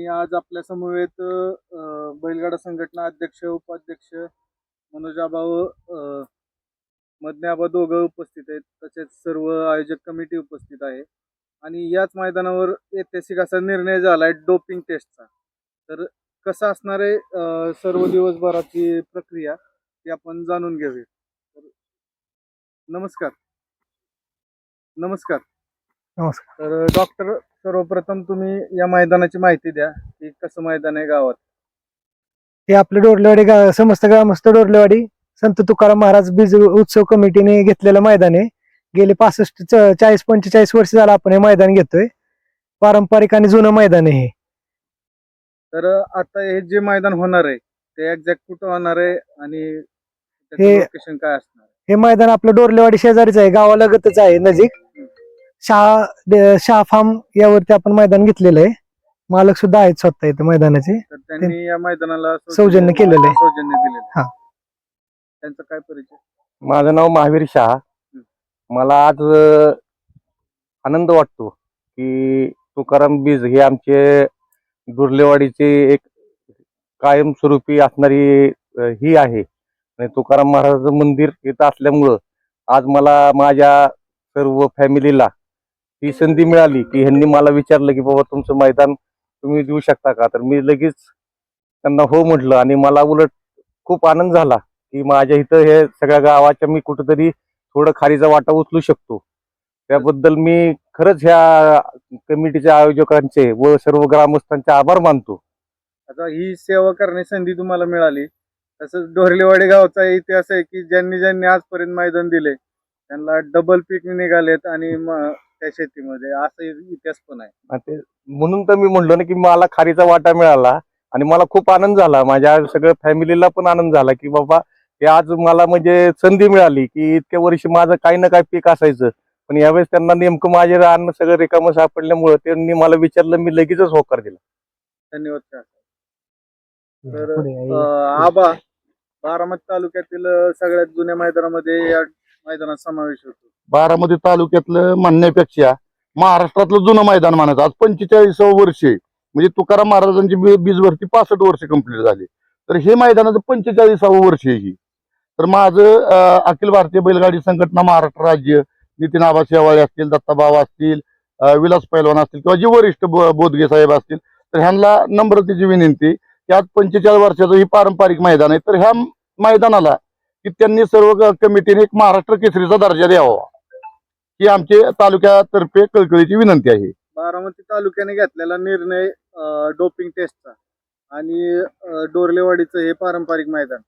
आणि आज आपल्या समवेत बैलगाडा संघटना अध्यक्ष उपाध्यक्ष मनोजाभाऊ अ, मधन्याबा दोघं उपस्थित आहेत. तसेच सर्व आयोजक कमिटी उपस्थित आहे. आणि याच मैदानावर ऐतिहासिक असा निर्णय झाला आहे डोपिंग टेस्टचा. तर कसं असणार आहे सर्व दिवसभराची प्रक्रिया ती आपण जाणून घेऊया. तर नमस्कार. नमस्कार. नमस्कार. तर डॉक्टर सर्वप्रथम तुम्ही या मैदानाची माहिती द्या की कसं मैदान आहे गावात? हे आपले डोरलेवाडी गा समस्त ग्रामस्थ डोरलेवाडी संत तुकाराम महाराज बीज उत्सव कमिटीने घेतलेलं मैदान आहे. गेले पासष्ट चाळीस पंचेचाळीस वर्ष झालं आपण हे मैदान घेतोय. पारंपरिक आणि जुनं मैदान आहे हे. तर आता हे जे मैदान होणार आहे ते एक्झॅक्ट कुठं होणार आहे आणि हे- काय असणार? हे मैदान आपलं डोरलेवाडी शेजारीच आहे गावालगतच आहे नजीक. शहा शहा फार्म यावरती आपण मैदान घेतलेलं आहे मालक सुद्धा आहेत स्वतः इथं मैदानाचे तर त्यांनी या मैदानाला सौजन्य केलेलं आहे. सौजन्य दिलेलं आहे. हा. त्यांचा काय परिचय माझं नाव महावीर शहा मला आज अ, आनंद वाटतो की तुकाराम बीज हे आमचे दुर्लेवाडीचे एक कायमस्वरूपी असणारी अ, ही आहे आणि तुकाराम महाराजाचं मंदिर इथं असल्यामुळं आज मला माझ्या सर्व फॅमिलीला ही संधी मिळाली की ह्यांनी मला विचारलं की बाबा तुमचं मैदान तुम्ही देऊ शकता का? तर मी लगेच त्यांना हो म्हटलं आणि मला उलट खूप आनंद झाला की माझ्या इथं हे सगळ्या गावाच्या मी कुठंतरी थोडं खारीचा वाटा उचलू शकतो. त्याबद्दल मी खरंच ह्या कमिटीच्या आयोजकांचे व सर्व ग्रामस्थांचे आभार मानतो. आता ही सेवा करण्याची संधी तुम्हाला मिळाली. तसंच डोरलेवाडी गावचा इतिहास आहे की ज्यांनी ज्यांनी आजपर्यंत मैदान दिले त्यांना डबल पीक निघालेत आणि त्या शेतीमध्ये असा इतिहास पण आहे. आणि ते म्हणून तर मी म्हणलो ना की मला खारीचा वाटा मिळाला आणि मला खूप आनंद झाला. माझ्या सगळ्या फॅमिलीला पण आनंद झाला की बाबा हे आज मला म्हणजे संधी मिळाली की इतक्या वर्षी माझं काही ना काही पीक असायचं. पण यावेळेस त्यांना नेमकं माझे रान सगळं रिकामं सापडल्यामुळं त्यांनी मला विचारलं मी लगेचच होकार दिला. धन्यवाद सर. तर. अं, आबा बारामती तालुक्यातील अं, सगळ्यात जुन्या मैदानामध्ये या मैदानात समावेश होतो. बारामती तालुक्यातलं म्हणण्यापेक्षा महाराष्ट्रातलं जुनं मैदान मानायचं आज पंचेचाळीसावं वर्ष म्हणजे तुकाराम महाराजांची बी- बीजवरती पासष्ट वर्ष कंप्लीट झाली. तर हे मैदानाचं पंचेचाळीसावं वर्ष आहे ही. तर माझं अखिल भारतीय बैलगाडी संघटना महाराष्ट्र राज्य नितीन आबा शेवाळे असतील दत्ताबाबा असतील विलास पैलवान असतील किंवा जे वरिष्ठ ब- बोधगे साहेब असतील तर ह्यांना नम्रतेची विनंती की आज पंचेचाळीस वर्षाचं ही पारंपरिक मैदान आहे. तर ह्या मैदानाला की त्यांनी सर्व कमिटीने एक महाराष्ट्र केसरीचा दर्जा द्यावा. ही आमचे तालुक्यातर्फे कळकळीची विनंती आहे. बारामती तालुक्याने घेतलेला निर्णय डोपिंग टेस्टचा आणि डोरलेवाडीचं हे पारंपरिक मैदान.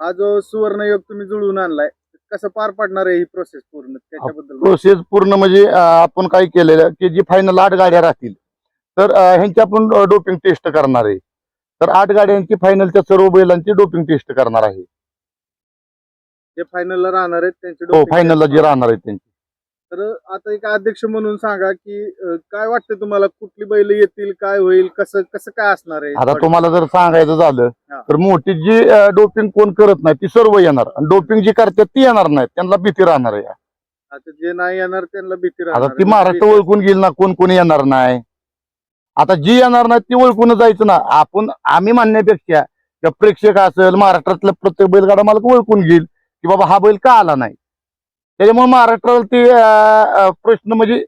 हा जो सुवर्णयोग तुम्ही जुळवून आणलाय कसं पार पडणार आहे ही प्रोसेस पूर्ण? त्याच्याबद्दल प्रोसेस पूर्ण म्हणजे आपण काय केलेलं की जी फायनल आठ गाड्या राहतील तर ह्यांची आपण डोपिंग टेस्ट करणार आहे. तर आठ गाड्यांची फायनलच्या सर्व बैलांची डोपिंग टेस्ट करणार आहे. जे फायनलला राहणार आहेत त्यांचे हो doping फायनलला जे राहणार आहेत त्यांची. तर आता एक अध्यक्ष म्हणून सांगा की अं, काय वाटतं तुम्हाला? कुठली बैल येतील? काय होईल? कसं कसं काय असणार आहे? आता तुम्हाला जर सांगायचं झालं हा. तर मोठी जी डोपिंग कोण करत नाही ती सर्व येणार. आणि डोपिंग जी करतात ती येणार नाहीत त्यांना भीती राहणार आहे. आता जे नाही येणार त्यांना भीती आता ती. महाराष्ट्र ओळखून घेईल ना कोण कोणी येणार नाही. आता जी येणार नाही ती ओळखून जायचं ना. आपण आम्ही म्हणण्यापेक्षा किंवा प्रेक्षक असेल महाराष्ट्रातलं प्रत्येक बैलगाडा मला ओळखून घेईल की बाबा हा बैल का आला नाही? त्याच्यामुळे महाराष्ट्राला ते अं, अं, प्रश्न म्हणजे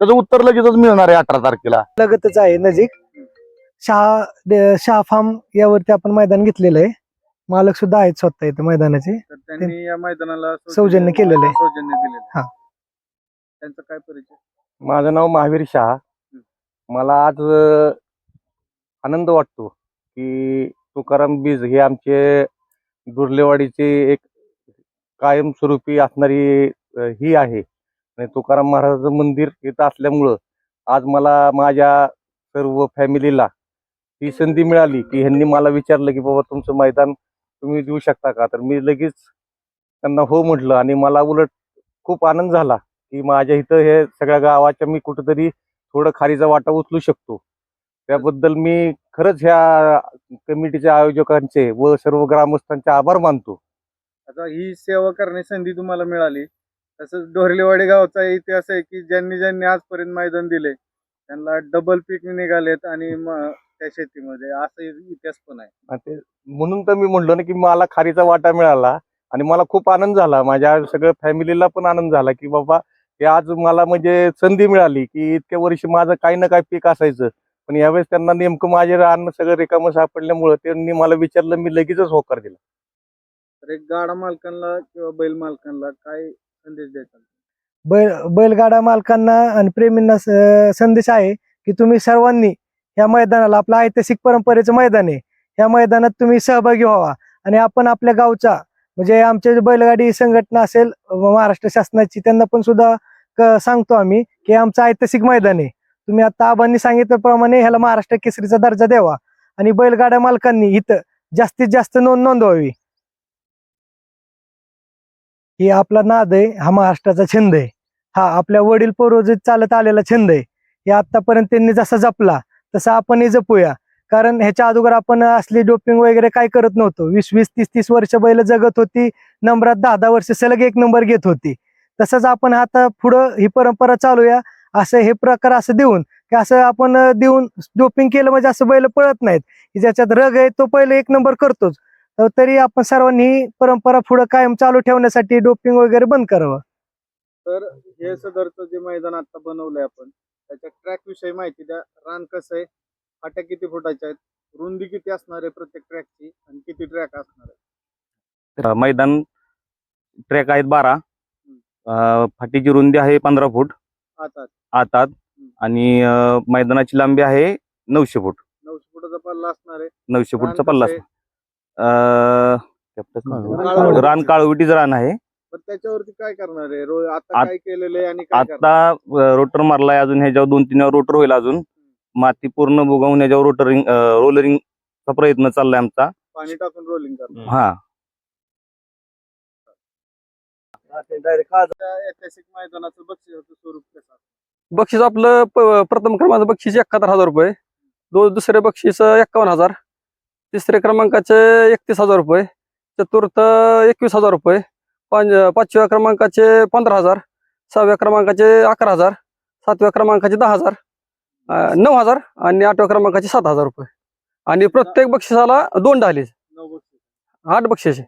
त्याचं उत्तर लगेचच मिळणार आहे अठरा तारखेला लगतच आहे नजीक शहा ड- शहा फार्म यावरती आपण मैदान घेतलेलं आहे मालक सुद्धा आहेत स्वतः इथं मैदानाचे तर त्यांनी या मैदानाला सौजन्य केलेलं आहे. सौजन्य दिलेलं आहे. हा. त्यांचा काय परिचय माझं नाव महावीर शहा मला आज अ, आनंद वाटतो की तुकाराम बीज हे आमचे दुर्लेवाडीचे एक कायमस्वरूपी असणारी ही आहे. आणि तुकाराम महाराजाचं मंदिर इथं असल्यामुळं आज मला माझ्या सर्व फॅमिलीला ही संधी मिळाली की ह्यांनी मला विचारलं की बाबा तुमचं मैदान तुम्ही देऊ शकता का? तर मी लगेच त्यांना हो म्हटलं आणि मला उलट खूप आनंद झाला की माझ्या इथं हे सगळ्या गावाच्या मी कुठंतरी थोडं खारीचा वाटा उचलू शकतो. त्याबद्दल मी खरंच ह्या कमिटीच्या आयोजकांचे व सर्व ग्रामस्थांचे आभार मानतो. आता ही सेवा करण्याची संधी तुम्हाला मिळाली. तसंच डोरलेवाडी गावचा इतिहास आहे की ज्यांनी ज्यांनी आजपर्यंत मैदान दिले त्यांना डबल पीक निघालेत आणि मग त्या शेतीमध्ये असं इतिहास पण आहे. ते म्हणून तर मी म्हणलो ना की मला खारीचा वाटा मिळाला आणि मला खूप आनंद झाला. माझ्या सगळ्या फॅमिलीला पण आनंद झाला की बाबा हे आज मला म्हणजे संधी मिळाली की इतक्या वर्षी माझं काही ना काही पीक असायचं. पण यावेळेस त्यांना नेमकं माझे रान सगळं रिकामं सापडल्यामुळं त्यांनी मला विचारलं मी लगेचच होकार दिला. तर एक गाडा मालकांना किंवा बैल मालकांना काय संदेश द्यायचा बैल बैलगाडा मालकांना आणि प्रेमींना स- संदेश आहे की तुम्ही सर्वांनी या मैदानाला आपलं ऐतिहासिक परंपरेचं मैदान आहे. या मैदानात तुम्ही सहभागी व्हावा. आणि आपण आपल्या गावचा म्हणजे आमच्या जे बैलगाडी संघटना असेल अ, महाराष्ट्र शासनाची त्यांना पण सुद्धा क- सांगतो आम्ही की आमचं ऐतिहासिक मैदान आहे. तुम्ही आता आबांनी सांगितल्याप्रमाणे ह्याला महाराष्ट्र केसरीचा दर्जा द्यावा. आणि बैलगाड्या मालकांनी इथं जास्तीत जास्त नोंद नोंदवावी. ही आपला नाद आहे हा महाराष्ट्राचा छंद आहे. हा आपल्या वडील पूर्वजित चालत आलेला छंद आहे हे आतापर्यंत त्यांनी जसा जपला तसा आपणही जपूया. कारण ह्याच्या अगोदर आपण असली डोपिंग वगैरे काय करत नव्हतो. वीस वीस तीस तीस वर्ष बैल जगत होती नंबरात दहा दहा वर्ष सलग एक नंबर घेत होती. तसंच आपण आता पुढं ही परंपरा चालूया असं हे प्रकार असं देऊन की असं आपण देऊन डोपिंग केलं म्हणजे असं बैल पळत नाहीत. की ज्याच्यात रग आहे तो पहिले एक नंबर करतोच. तर तरी आपण सर्वांनी ही परंपरा पुढं कायम चालू ठेवण्यासाठी डोपिंग वगैरे बंद करावं. तर हे सदरचं जे मैदान आता बनवलंय आपण त्याच्या ट्रॅक विषयी माहिती द्या. रान कसं आहे? फाट्या किती फुटाच्या आहेत? रुंदी किती असणार आहे प्रत्येक ट्रॅकची आणि किती ट्रॅक असणार आहे मैदान ट्रॅक आहेत बारा. फाटीची रुंदी आहे पंधरा फूट. आता आतात आणि मैदानाची लांबी आहे नऊशे फूट. नऊशे फुटाचा पल्ला असणार आहे. नऊशे फूटचा पल्ला? अ. रान काळवटीचं रान आहे. पण त्याच्यावरती काय करणार आहे? रो- आता आत- काय केलेलं आहे आणि काय करणार आता रोटर मारलाय अजून ह्याच्यावर दोन तीन रोटर होईल अजून. माती पूर्ण बुगवून ह्याच्यावर रोटरिंग रोलरिंगचा प्रयत्न चाललाय आमचा. पाणी टाकून रोलिंग करणार. हा. त्या ऐतिहासिक मैदानाचं बक्षिसाचं स्वरूप कसं असतं? बक्षीस आपलं प- प्रथम क्रमांक बक्षीस एकाहत्तर हजार रुपये. दो दुसरे बक्षीस एक्कावन्न हजार. तिसरे क्रमांकाचे एकतीस हजार रुपये चतुर्थ एकवीस हजार रुपये पाच पाचव्या क्रमांकाचे पंधरा हजार सहाव्या क्रमांकाचे अकरा हजार सातव्या क्रमांकाचे दहा हजार नऊ हजार आणि आठव्या क्रमांकाचे सात हजार रुपये. आणि प्रत्येक बक्षिसाला दोन बक्षीस. आठ बक्षीस.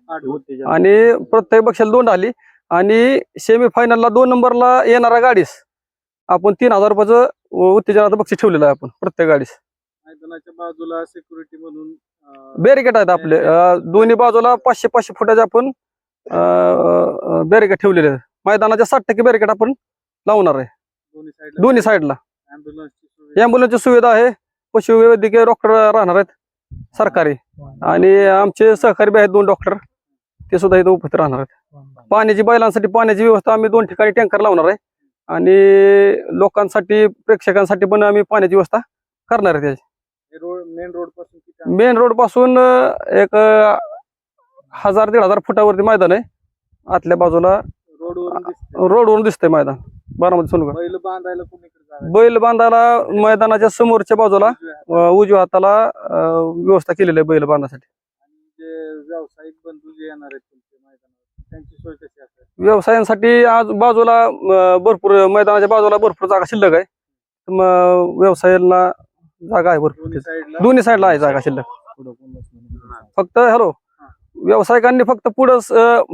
आणि प्रत्येक बक्षाला दोन आली आणि सेमी फायनलला दोन नंबरला येणारा गाडीस. आपण तीन हजार रुपयाचं उत्तेजनाचं बक्षीस ठेवलेलं आहे आपण प्रत्येक गाडीस. मैदानाच्या बाजूला सिक्युरिटी म्हणून अं, बॅरिकेड आहेत आपले. दोन्ही बाजूला पाचशे पाचशे फुटाचे आपण बॅरिकेड ठेवलेले आहेत. मैदानाच्या साठ टक्के बॅरिकेड आपण लावणार आहे. दोन्ही साईडला अँब्युलन्सची सुविधा. आहे. पशुवैद्यकीय डॉक्टर राहणार आहेत सरकारी. आणि आमचे सहकारी बी आहेत दोन डॉक्टर ते सुद्धा इथं उपस्थित राहणार आहेत. पाण्याची बैलांसाठी पाण्याची व्यवस्था आम्ही दोन ठिकाणी टँकर लावणार आहे. आणि लोकांसाठी प्रेक्षकांसाठी पण आम्ही पाण्याची व्यवस्था करणार आहे त्याची. मेन रोडपासून? मेन रोड एक हजार दीड हजार फुटावरती मैदान आहे. आतल्या बाजूला रोडवरून दिसते रोडवरून दिसतंय मैदान. बारामती सोनगड. बैल बांधायला बैल बांधायला मैदानाच्या समोरच्या बाजूला उजव्या हाताला व्यवस्था केलेली आहे बैल जे व्यावसायिक बंधू जे येणार आहेत तुमच्या मैदानावर त्यांची सोय कशी असेल? व्यवसायांसाठी आज बाजूला भरपूर मैदानाच्या बाजूला भरपूर जागा शिल्लक आहे. म- व्यवसायाला जागा आहे भरपूर दोन्ही तिथं. साईडला दोन्ही साईडला आहे जागा शिल्लक. फक्त हॅलो व्यावसायिकांनी फक्त पुढं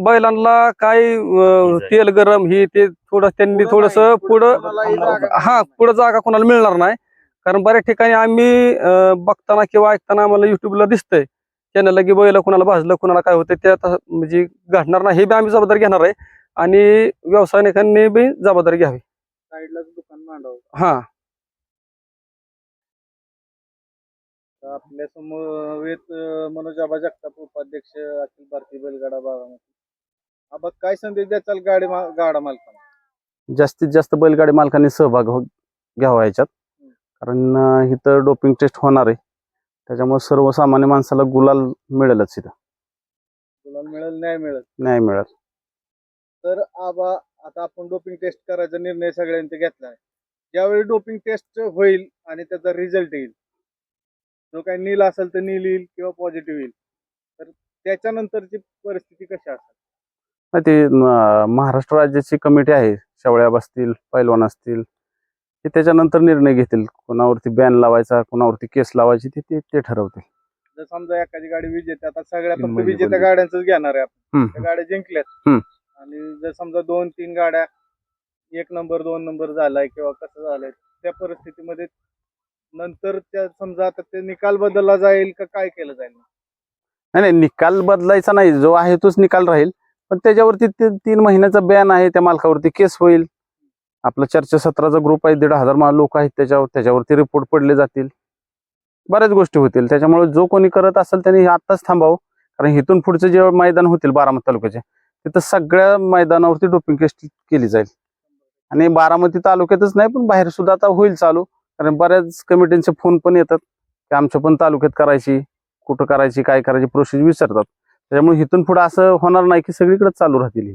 बैलांना काय अं, तेल गरम ही ते थोडं त्यांनी थोडस पुढं हा पुढं जागा कोणाला मिळणार नाही. कारण बऱ्याच ठिकाणी आम्ही अं, बघताना किंवा ऐकताना आम्हाला युट्यूबला दिसतंय. चॅनलला की बैल कोणाला भाजलं कोणाला काय होतं ते आता म्हणजे घडणार नाही. हे बी आम्ही जबाबदारी घेणार आहे. आणि व्यावसायिकांनी बी जबाबदारी घ्यावी. साईडलाच दुकान मांडावं. हा. आपल्या समवेत मनोज आबा जगताप उपाध्यक्ष अखिल भारतीय बैलगाडा बारामती आबा काय संदेश द्याचाल गाडी मा- गाडा मालकांना? जास्तीत जास्त बैलगाडी मालकांनी सहभाग हो- घ्यावा याच्यात. कारण अं, इथं डोपिंग टेस्ट होणार आहे. त्याच्यामुळे सर्वसामान्य माणसाला गुलाल मिळेलच इथं. तुला मिळेल नाही मिळेल. नाही मिळत तर आबा आता आपण डोपिंग टेस्ट करायचा निर्णय सगळ्यांनी घेतला आहे ज्यावेळी डोपिंग टेस्ट होईल आणि त्याचा रिझल्ट येईल जो काही नील असेल तर नील येईल किंवा पॉझिटिव्ह येईल. तर त्याच्यानंतरची परिस्थिती कशी असेल? नाही ते अं, महाराष्ट्र राज्याची कमिटी आहे. शेवळ्या बसतील पैलवान असतील. ते त्याच्यानंतर निर्णय घेतील. कोणावरती बॅन लावायचा कोणावरती केस लावायची ते ते ते ठरवतील. जर समजा एखादी गाडी विजेते आता सगळ्या तीन फक्त महिने विजेत्या बंद. गाड्यांच घेणार आहे आपण. हम्म. त्या गाड्या जिंकल्यात. हम्म. आणि जर समजा दोन तीन गाड्या एक नंबर दोन नंबर झालाय किंवा कसं झालंय त्या परिस्थितीमध्ये नंतर त्या समजा आता ते निकाल बदलला जाईल का काय केलं जाईल? नाही नाही निकाल बदलायचा नाही. जो आहे तोच निकाल राहील. पण त्याच्यावरती ते तीन महिन्याचा बॅन आहे. त्या मालकावरती केस होईल. आपला चर्चासत्राचा ग्रुप आहे. दीड हजार लोक आहेत त्याच्यावर त्याच्यावरती रिपोर्ट पडले जातील. बऱ्याच गोष्टी होतील. त्याच्यामुळे जो कोणी करत असेल त्यांनी आत्ताच थांबावं. कारण इथून पुढचे जे मैदान होतील बारामती तालुक्याचे तिथं सगळ्या मैदानावरती डोपिंग टेस्ट केली जाईल. आणि बारामती तालुक्यातच नाही पण बाहेर सुद्धा आता होईल चालू. कारण बऱ्याच कमिटींचे फोन पण येतात की आमच्या पण तालुक्यात करायची कुठं करायची काय करायची प्रोसेस विचारतात त्याच्यामुळे इथून पुढं असं होणार नाही की सगळीकडे चालू राहतील